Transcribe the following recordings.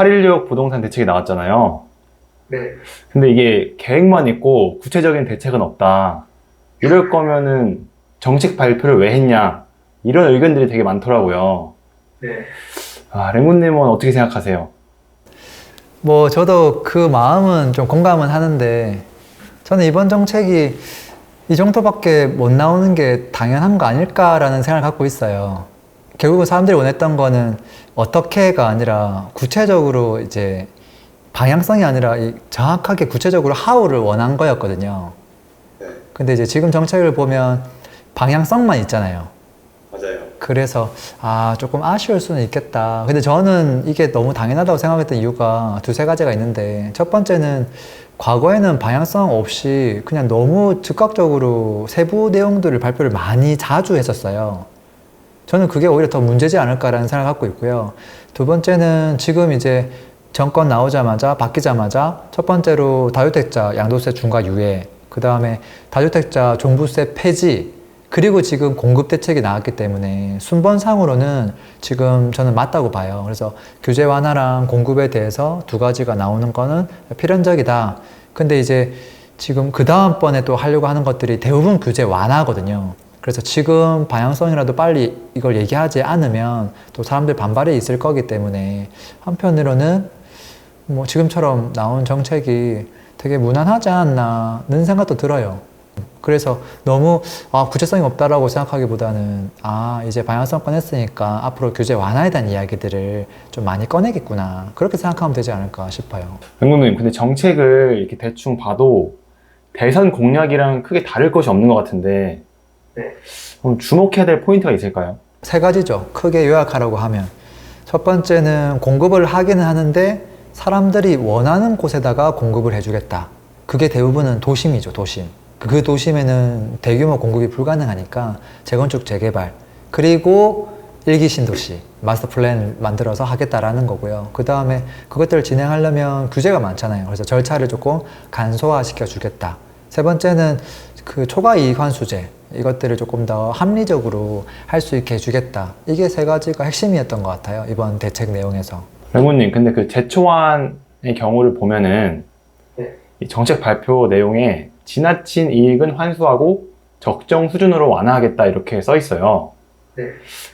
816 부동산 대책이 나왔잖아요. 네. 근데 이게 계획만 있고 구체적인 대책은 없다. 이럴 거면은 정책 발표를 왜 했냐. 이런 의견들이 되게 많더라고요. 네. 아, 랭군님은 어떻게 생각하세요? 뭐 저도 그 마음은 좀 공감은 하는데 저는 이번 정책이 이 정도밖에 못 나오는 게 당연한 거 아닐까라는 생각을 갖고 있어요. 결국은 사람들이 원했던 거는 어떻게가 아니라 구체적으로 이제 방향성이 아니라 이 정확하게 구체적으로 하우를 원한 거였거든요. 네. 근데 이제 지금 정책을 보면 방향성만 있잖아요. 맞아요. 그래서 아 조금 아쉬울 수는 있겠다. 근데 저는 이게 너무 당연하다고 생각했던 이유가 두세 가지가 있는데 첫 번째는 과거에는 방향성 없이 그냥 너무 즉각적으로 세부 내용들을 발표를 많이 자주 했었어요. 저는 그게 오히려 더 문제지 않을까라는 생각을 갖고 있고요. 두 번째는 지금 이제 정권 나오자마자 바뀌자마자 첫 번째로 다주택자 양도세 중과 유예, 그 다음에 다주택자 종부세 폐지, 그리고 지금 공급 대책이 나왔기 때문에 순번상으로는 지금 저는 맞다고 봐요. 그래서 규제 완화랑 공급에 대해서 두 가지가 나오는 거는 필연적이다. 근데 이제 지금 그 다음번에 또 하려고 하는 것들이 대부분 규제 완화거든요. 그래서 지금 방향성이라도 빨리 이걸 얘기하지 않으면 또 사람들 반발이 있을 거기 때문에 한편으로는 뭐 지금처럼 나온 정책이 되게 무난하지 않나는 생각도 들어요. 그래서 너무 아, 구체성이 없다라고 생각하기보다는 아 이제 방향성 꺼냈으니까 앞으로 규제 완화에 대한 이야기들을 좀 많이 꺼내겠구나 그렇게 생각하면 되지 않을까 싶어요. 랭군님, 근데 정책을 이렇게 대충 봐도 대선 공약이랑 크게 다를 것이 없는 것 같은데 네. 그럼 주목해야 될 포인트가 있을까요? 세 가지죠. 크게 요약하라고 하면 첫 번째는 공급을 하기는 하는데 사람들이 원하는 곳에다가 공급을 해주겠다. 그게 대부분은 도심이죠, 도심. 그 도심에는 대규모 공급이 불가능하니까 재건축, 재개발 그리고 일기 신도시 마스터 플랜을 만들어서 하겠다라는 거고요. 그 다음에 그것들을 진행하려면 규제가 많잖아요. 그래서 절차를 조금 간소화시켜 주겠다. 세 번째는 그 초과 이익 환수제 이것들을 조금 더 합리적으로 할 수 있게 해주겠다. 이게 세 가지가 핵심이었던 것 같아요. 이번 대책 내용에서. 랭군님, 근데 그 제초안의 경우를 보면은 네. 이 정책 발표 내용에 지나친 이익은 환수하고 적정 수준으로 완화하겠다 이렇게 써 있어요. 네.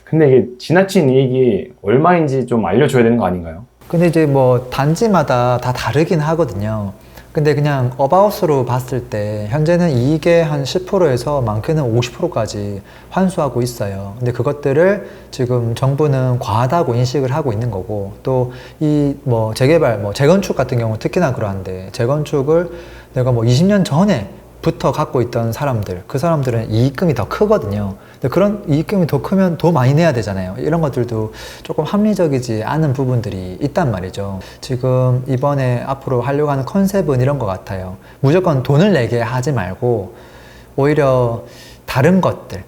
근데 이게 지나친 이익이 얼마인지 좀 알려줘야 되는 거 아닌가요? 근데 이제 뭐 단지마다 다 다르긴 하거든요. 근데 그냥 어바웃으로 봤을 때 현재는 이익의 한 10%에서 많게는 50%까지 환수하고 있어요. 근데 그것들을 지금 정부는 과하다고 인식을 하고 있는 거고 또 이 뭐 재개발, 뭐 재건축 같은 경우 특히나 그러한데 재건축을 내가 뭐 20년 전에 부터 갖고 있던 사람들, 그 사람들은 이익금이 더 크거든요. 근데 그런 이익금이 더 크면 더 많이 내야 되잖아요. 이런 것들도 조금 합리적이지 않은 부분들이 있단 말이죠. 지금 이번에 앞으로 하려고 하는 컨셉은 이런 것 같아요. 무조건 돈을 내게 하지 말고 오히려 다른 것들,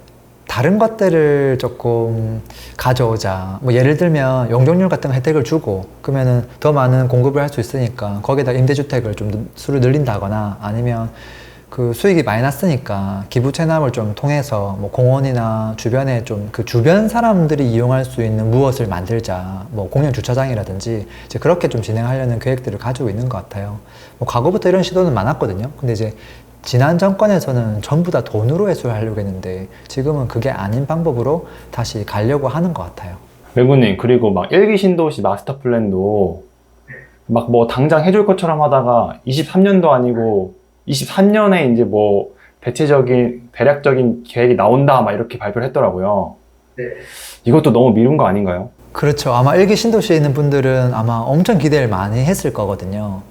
다른 것들을 조금 가져오자. 뭐 예를 들면 용적률 같은 혜택을 주고 그러면은 더 많은 공급을 할 수 있으니까 거기다 임대주택을 좀 수를 늘린다거나 아니면 그 수익이 많이 났으니까 기부 체납을 좀 통해서 뭐 공원이나 주변에 좀 그 주변 사람들이 이용할 수 있는 무엇을 만들자 뭐 공영 주차장이라든지 이제 그렇게 좀 진행하려는 계획들을 가지고 있는 것 같아요. 뭐 과거부터 이런 시도는 많았거든요. 근데 이제 지난 정권에서는 전부 다 돈으로 해소하려고 했는데 지금은 그게 아닌 방법으로 다시 가려고 하는 것 같아요. 랭군님, 그리고 막 일기 신도시 마스터 플랜도 막 뭐 당장 해줄 것처럼 하다가 23년도 아니고 23년에 이제 뭐 대체적인 대략적인 계획이 나온다 막 이렇게 발표를 했더라고요. 네. 이것도 너무 미룬 거 아닌가요? 그렇죠. 아마 일기 신도시에 있는 분들은 아마 엄청 기대를 많이 했을 거거든요.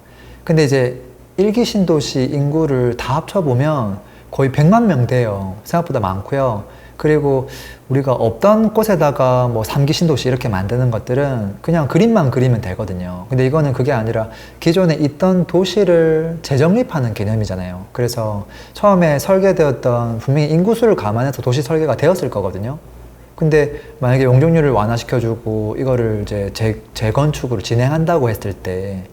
근데 이제 일기 신도시 인구를 다 합쳐보면 거의 100만 명 돼요. 생각보다 많고요. 그리고 우리가 없던 곳에다가 뭐 3기 신도시 이렇게 만드는 것들은 그냥 그림만 그리면 되거든요. 근데 이거는 그게 아니라 기존에 있던 도시를 재정립하는 개념이잖아요. 그래서 처음에 설계되었던 분명히 인구수를 감안해서 도시 설계가 되었을 거거든요. 근데 만약에 용적률을 완화시켜주고 이거를 이제 재, 재건축으로 진행한다고 했을 때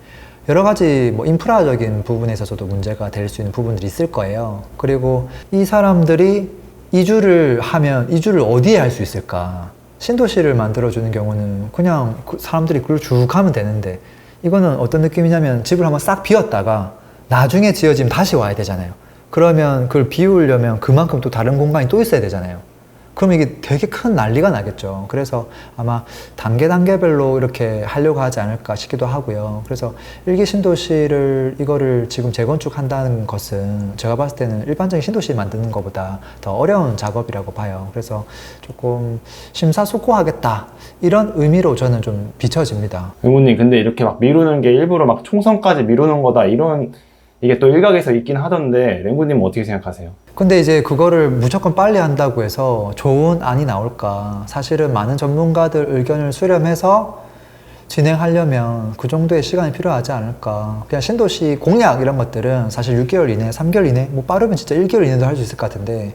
여러 가지 뭐 인프라적인 부분에 있어서도 문제가 될 수 있는 부분들이 있을 거예요. 그리고 이 사람들이 이주를 하면 이주를 어디에 할 수 있을까? 신도시를 만들어주는 경우는 그냥 그 사람들이 그걸 쭉 하면 되는데 이거는 어떤 느낌이냐면 집을 한번 싹 비웠다가 나중에 지어지면 다시 와야 되잖아요. 그러면 그걸 비우려면 그만큼 또 다른 공간이 또 있어야 되잖아요. 그럼 이게 되게 큰 난리가 나겠죠. 그래서 아마 단계 단계별로 이렇게 하려고 하지 않을까 싶기도 하고요. 그래서 일기 신도시를 이거를 지금 재건축한다는 것은 제가 봤을 때는 일반적인 신도시 만드는 것보다 더 어려운 작업이라고 봐요. 그래서 조금 심사숙고하겠다 이런 의미로 저는 좀 비춰집니다. 의원님 근데 이렇게 막 미루는 게 일부러 막 총선까지 미루는 거다 이런 이게 또 일각에서 있긴 하던데 랭구님은 어떻게 생각하세요? 근데 이제 그거를 무조건 빨리 한다고 해서 좋은 안이 나올까? 사실은 많은 전문가들 의견을 수렴해서 진행하려면 그 정도의 시간이 필요하지 않을까. 그냥 신도시 공약 이런 것들은 사실 6개월 이내, 3개월 이내, 뭐 빠르면 진짜 1개월 이내도 할 수 있을 것 같은데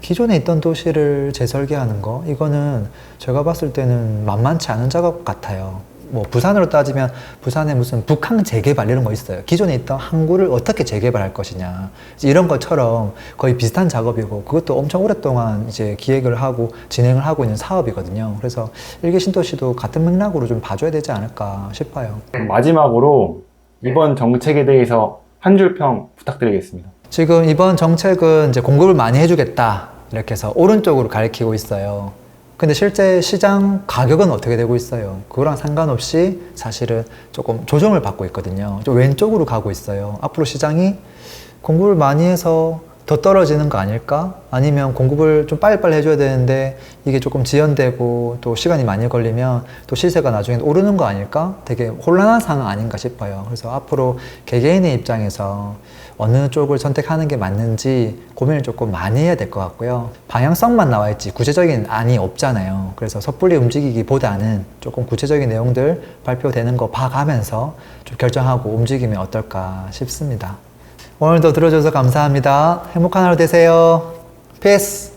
기존에 있던 도시를 재설계하는 거, 이거는 제가 봤을 때는 만만치 않은 작업 같아요. 뭐 부산으로 따지면 부산에 무슨 북항 재개발 이런 거 있어요. 기존에 있던 항구를 어떻게 재개발할 것이냐 이런 것처럼 거의 비슷한 작업이고 그것도 엄청 오랫동안 이제 기획을 하고 진행을 하고 있는 사업이거든요. 그래서 일개 신도시도 같은 맥락으로 좀 봐줘야 되지 않을까 싶어요. 마지막으로 이번 정책에 대해서 한 줄 평 부탁드리겠습니다. 지금 이번 정책은 이제 공급을 많이 해주겠다 이렇게 해서 오른쪽으로 가리키고 있어요. 근데 실제 시장 가격은 어떻게 되고 있어요? 그거랑 상관없이 사실은 조금 조정을 받고 있거든요. 좀 왼쪽으로 가고 있어요. 앞으로 시장이 공급을 많이 해서 더 떨어지는 거 아닐까? 아니면 공급을 좀 빨리빨리 해줘야 되는데 이게 조금 지연되고 또 시간이 많이 걸리면 또 시세가 나중에 오르는 거 아닐까? 되게 혼란한 상황 아닌가 싶어요. 그래서 앞으로 개개인의 입장에서 어느 쪽을 선택하는 게 맞는지 고민을 조금 많이 해야 될 것 같고요. 방향성만 나와 있지 구체적인 안이 없잖아요. 그래서 섣불리 움직이기보다는 조금 구체적인 내용들 발표되는 거 봐가면서 좀 결정하고 움직이면 어떨까 싶습니다. 오늘도 들어줘서 감사합니다. 행복한 하루 되세요. 피스!